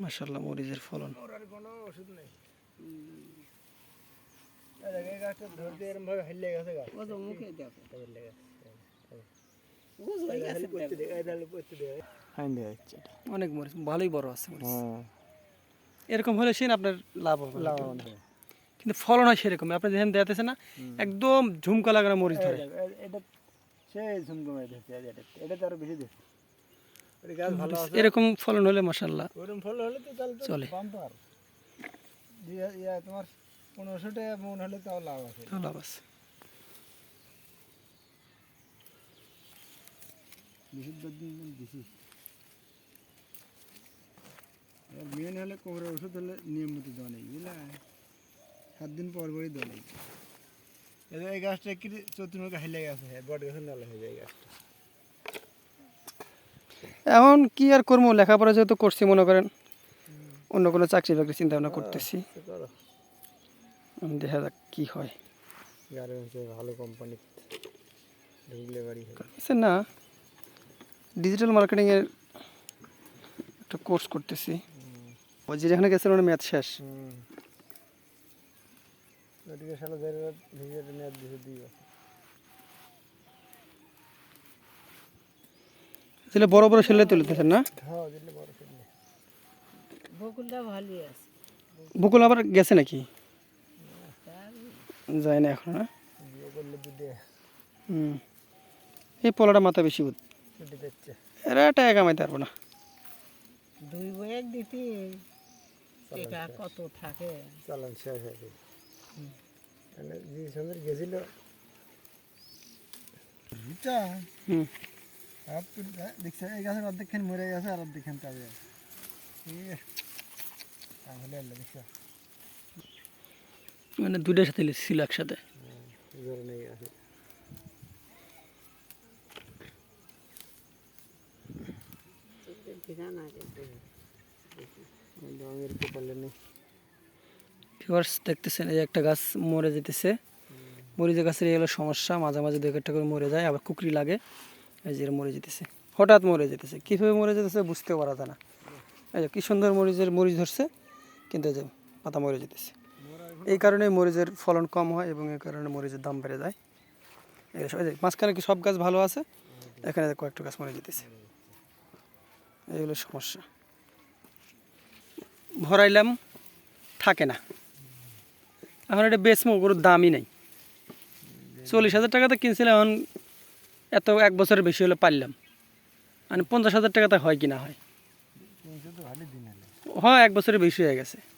মাসাল্লাহ মরিচের ফলন। কোনো ওষুধ নেই। অনেক মরিচ ভালোই বড় আছে হ্যাঁ, এরকম হলে সেন আপনার লাভ হবে। লাভবান হয়। কিন্তু ফলন হয় সেরকম আপনি যেখানে দেখাতেছে না একদম ঝুমকা লাগানো মরিচ ধরে। এটা সে ধরছে, এটা। এটা তো আরও বেশি ধরছে। এরকম ফলন হলে তো চলে। তোমার পনেরোশো টাকা মন হলে তাও লাভ আছে। লাভ মেন হলে কোমরের ওষুধ হলে নিয়মিত নেই বুঝলে? সাত দিন পর পরই নেই। এই গাছটা কি চতুর্মুখে হেলে গেছে বট গাছের নালা হয়ে যায় গাছটা। এখন কি আর করব? লেখাপড়া যেহেতু করছি মনে করেন। অন্য কোনো চাকরি বাকরি চিন্তা ভাবনা করতেছি। তো করো উম, দেখা যাক কি হয়। ভালো কোম্পানি আছে না। ডিজিটাল মার্কেটিংয়ের একটা কোর্স করতেছি। ওই যে যেখানে গেছিলাম ওটা ম্যাথ শেষ। তাহলে বড় বড় সেলে তুলতেছেন না? হ্যাঁ বড় ফেললে বকুলটা ভালোই আছে। বকুল আবার গেছে নাকি? যায় না এখন না? হুম। এই পোলাটা মাথা বেশি বুধ। এরা টাকা কামাইতে পারব না। দুই বয়েক দিতি। এটা কত থাকে? চালান শেষ হয়ে গেছে। যে সুন্দর গেছিল। হুম। দেখছে এই গাছের অর্ধেকখান মরে গেছে আর অর্ধেকখান তাজা তাহলে আল্লাহ দেখছ। মানে দুইটার সাথে ছিল একসাথে। দেখতেছেন এই একটা গাছ মরে যেতেছে। মরিচের গাছের এই হলো সমস্যা মাঝে মাঝে দু একটা করে মরে যায় আবার কুকরি লাগে। এই যে মরে যেতেছে। হঠাৎ মরে যেতেছে। কীভাবে মরে যেতেছে বুঝতে পারা যায় না। এই যে, কী সুন্দর মরিচের মরিচ ধরছে, কিন্তু এই যে পাতা মরে যেতেছে। এই কারণে মরিচের ফলন কম হয় এবং এই কারণে মরিচের দাম বেড়ে যায়। এই মাঝখানে কি সব গাছ ভালো আছে? এখানে কয়েকটা গাছ মরে যেতেছে। এই হলো সমস্যা। ভরাইলাম, থাকে না। এখন এটা বেচমো, কোনো দামই নেই। চল্লিশ হাজার টাকাতে কিনছিলাম, এখন এত এক বছরের বেশি হলে পারলাম। মানে পঞ্চাশ হাজার টাকাতে হয় কি না হয়? হলে। হয় এক বছরের বেশি হয়ে গেছে।